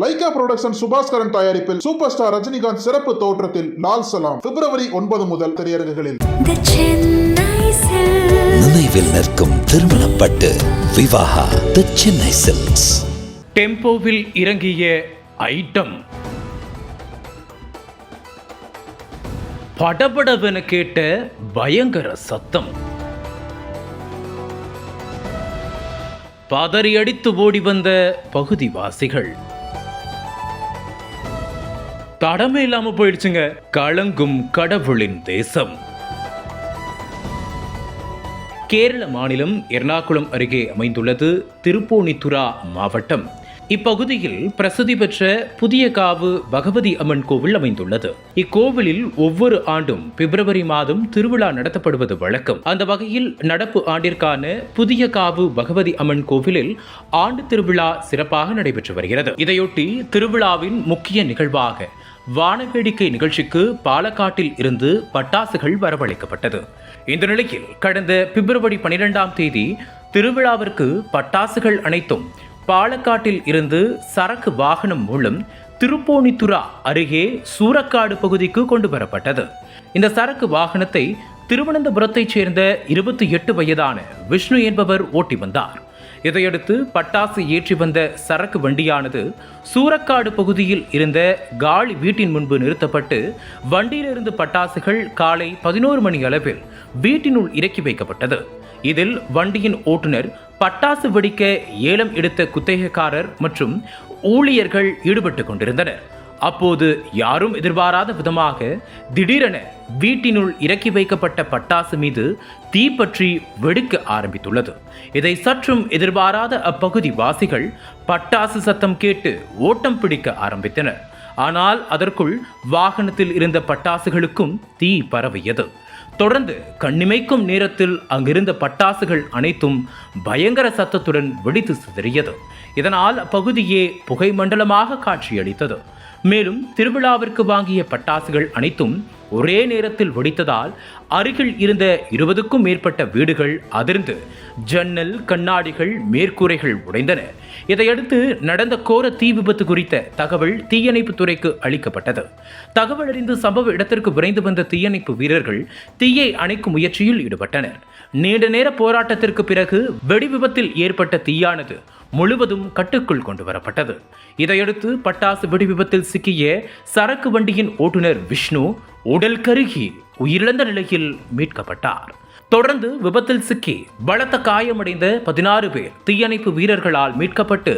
Lyca production Subaskaran தயாரிப்பில் super star Rajinikanth சிறப்பு தோற்றத்தில் லால் சலாம் பிப்ரவரி ஒன்பது முதல் திரையரங்குகளில். நினைவில் நிற்கும் திருமணப்பட்டு விவாகா தி சென்னை சில்க்ஸ் டெம்போவில் இறங்கிய ஐட்டம். படபடவென கேட்ட பயங்கர சத்தம். பதறியடித்து ஓடி வந்த பகுதிவாசிகள். தடமே இல்லாம போயிடுச்சுங்க. கலங்கும் கடவுளின் தேசம். கேரள மாநிலம் எர்ணாகுளம் அருகே அமைந்துள்ளது திருப்போணித்துரா மாவட்டம். இப்பகுதியில் பிரசித்தி பெற்ற புதிய காவு பகவதி அம்மன் கோவில் அமைந்துள்ளது. இக்கோவிலில் ஒவ்வொரு ஆண்டும் பிப்ரவரி மாதம் திருவிழா நடத்தப்படுவது வழக்கம். அந்த வகையில் நடப்பு ஆண்டிற்கான புதிய காவு பகவதி அம்மன் கோவிலில் ஆண்டு திருவிழா சிறப்பாக நடைபெற்று வருகிறது. இதையொட்டி திருவிழாவின் முக்கிய நிகழ்வாக வானவேடிக்கை நிகழ்ச்சிக்கு பாலக்காட்டில் இருந்து பட்டாசுகள் வரவழைக்கப்பட்டது. இந்த நிலையில் கடந்த பிப்ரவரி பனிரெண்டாம் தேதி திருவிழாவிற்கு பட்டாசுகள் அனைத்தும் பாலக்காட்டில் இருந்து சரக்கு வாகனம் மூலம் திருப்போணித்துரா அருகே சூரக்காடு பகுதிக்கு கொண்டு வரப்பட்டது. இந்த சரக்கு வாகனத்தை திருவனந்தபுரத்தைச் சேர்ந்த இருபத்தி எட்டு வயதான விஷ்ணு என்பவர் ஓட்டி வந்தார். இதையடுத்து பட்டாசு ஏற்றி வந்த சரக்கு வண்டியானது சூரக்காடு பகுதியில் இருந்த காலி வீட்டின் முன்பு நிறுத்தப்பட்டு வண்டியிலிருந்து பட்டாசுகள் காலை பதினோரு மணி அளவில் வீட்டினுள் இறக்கி வைக்கப்பட்டது. இதில் வண்டியின் ஓட்டுநர் பட்டாசு வெடிக்க ஏலம் எடுத்த குத்தகைக்காரர் மற்றும் ஊழியர்கள் ஈடுபட்டு கொண்டிருந்தனர். அப்போது யாரும் எதிர்பாராத விதமாக திடீரென வீட்டினுள் இறக்கி வைக்கப்பட்ட பட்டாசு மீது தீப்பற்றி வெடிக்க ஆரம்பித்துள்ளது. இதை சற்றும் எதிர்பாராத அப்பகுதி வாசிகள் பட்டாசு சத்தம் கேட்டு ஓட்டம் பிடிக்க ஆரம்பித்தனர். ஆனால் அதற்குள் வாகனத்தில் இருந்த பட்டாசுகளுக்கும் தீ பரவியது. தொடர்ந்து கண்ணிமைக்கும் நேரத்தில் அங்கிருந்த பட்டாசுகள் அனைத்தும் பயங்கர சத்தத்துடன் வெடித்து சிதறியது. இதனால் அப்பகுதியே புகை மண்டலமாக காட்சியளித்தது. மேலும் திருவிழாவிற்கு வாங்கிய பட்டாசுகள் அனைத்தும் ஒரே நேரத்தில் வெடித்ததால் அருகில் இருந்த இருபதுக்கும் மேற்பட்ட வீடுகள் அதிர்ந்து ஜன்னல் கண்ணாடிகள் மேற்கூரைகள் உடைந்தன. இதையடுத்து நடந்த கோர தீ விபத்து குறித்த தகவல் தீயணைப்பு துறைக்கு அளிக்கப்பட்டது. தகவல் அறிந்து சம்பவ இடத்திற்கு விரைந்து வந்த தீயணைப்பு வீரர்கள் தீயை அணைக்கும் முயற்சியில் ஈடுபட்டனர். நீண்ட நேர போராட்டத்திற்கு பிறகு வெடி விபத்தில் ஏற்பட்ட தீயானது முழுவதும் கட்டுக்குள் கொண்டு வரப்பட்டது இதையடுத்து பட்டாசு வெடி விபத்தில் சிக்கிய சரக்கு வண்டியின் ஓட்டுநர் விஷ்ணு உடல் கருகி உயிரிழந்த நிலையில் மீட்கப்பட்டார். தொடர்ந்து விபத்தில் சிக்கி பலத்த காயமடைந்த பதினாறு பேர் தீயணைப்பு வீரர்களால் மீட்கப்பட்டு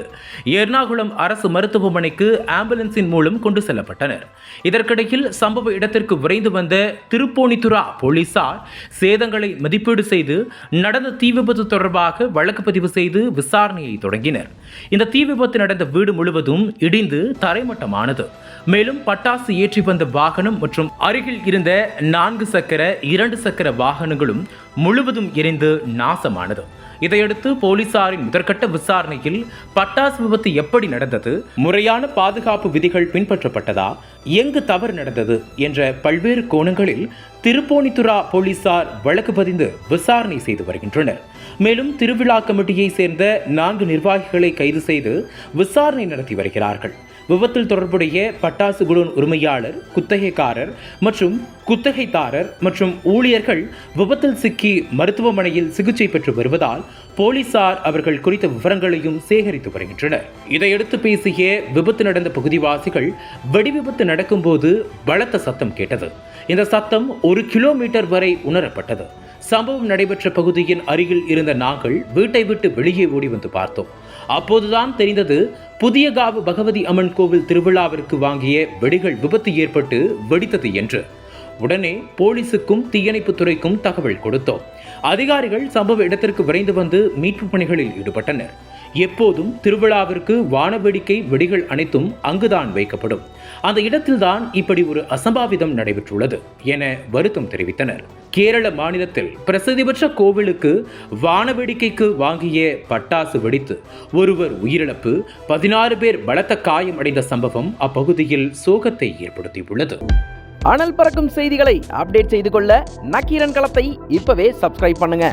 எர்ணாகுளம் அரசு மருத்துவமனைக்கு ஆம்புலன்ஸின் மூலம் கொண்டு செல்லப்பட்டனர். இதற்கிடையில் சம்பவ இடத்திற்கு விரைந்து வந்த திருப்போணித்துரா போலீசார் சேதங்களை மதிப்பீடு செய்து நடந்த தீ விபத்து தொடர்பாக வழக்கு பதிவு செய்து விசாரணையை தொடங்கினர். இந்த தீ விபத்து நடந்த வீடு முழுவதும் இடிந்து தரைமட்டமானது. மேலும் பட்டாசு ஏற்றி வந்த வாகனம் மற்றும் அருகில் இருந்த நான்கு சக்கர இரண்டு சக்கர வாகனங்களும் முழுவதும் எரிந்து நாசமானது. இதையடுத்து போலீசாரின் முதற்கட்ட விசாரணையில் பட்டாசு விபத்து எப்படி நடந்தது முறையான பாதுகாப்பு விதிகள் பின்பற்றப்பட்டதா எங்கு தவறு நடந்தது என்ற பல்வேறு கோணங்களில் திருப்போணித்துரா போலீசார் வழக்கு பதிந்து விசாரணை செய்து வருகின்றனர். மேலும் திருவிழா கமிட்டியை சேர்ந்த நான்கு நிர்வாகிகளை கைது செய்து விசாரணை நடத்தி வருகிறார்கள். விபத்தில் தொடர்புடைய பட்டாசு குடோன் உரிமையாளர் குத்தகைக்காரர் மற்றும் குத்தகைதாரர் மற்றும் ஊழியர்கள் விபத்தில் சிக்கி மருத்துவமனையில் சிகிச்சை பெற்று வருவதால் போலீசார் அவர்கள் குறித்த விவரங்களையும் சேகரித்து வருகின்றனர். இதையடுத்து பேசிய விபத்து நடந்த பகுதிவாசிகள் வெடிவிபத்து நடக்கும்போது பலத்த சத்தம் கேட்டது. இந்த சத்தம் ஒரு கிலோமீட்டர் வரை உணரப்பட்டது. சம்பவம் நடைபெற்ற பகுதியின் அருகில் இருந்த நாங்கள் வீட்டை விட்டு வெளியே ஓடி வந்து பார்த்தோம். அப்போதுதான் தெரிந்தது புதியகாவு பகவதி அம்மன் கோவில் திருவிழாவிற்கு வாங்கிய வெடிகள் விபத்து ஏற்பட்டு வெடித்தது என்று. உடனே போலீசுக்கும் தீயணைப்பு துறைக்கும் தகவல் கொடுத்தோம். அதிகாரிகள் சம்பவ இடத்திற்கு விரைந்து வந்து மீட்பு பணிகளில் ஈடுபட்டனர். எப்போதும் திருவிழாவிற்கு வானவேடிக்கை வெடிகள் அனைத்தும் அங்குதான் வைக்கப்படும். அந்த இடத்தில்தான் இப்படி ஒரு அசம்பாவிதம் நடைபெற்றுள்ளது என வருத்தம் தெரிவித்தனர். கேரள மாநிலத்தில் பிரசித்தி பெற்ற கோவிலுக்கு வானவேடிக்கைக்கு வாங்கிய பட்டாசு வெடித்து ஒருவர் உயிரிழப்பு பதினாறு பேர் பலத்த காயம் அடைந்த சம்பவம் அப்பகுதியில் சோகத்தை ஏற்படுத்தியுள்ளது. அனல் பறக்கும் செய்திகளை அப்டேட் செய்து கொள்ள நக்கீரன் களத்தை இப்பவே சப்ஸ்கிரைப் பண்ணுங்க.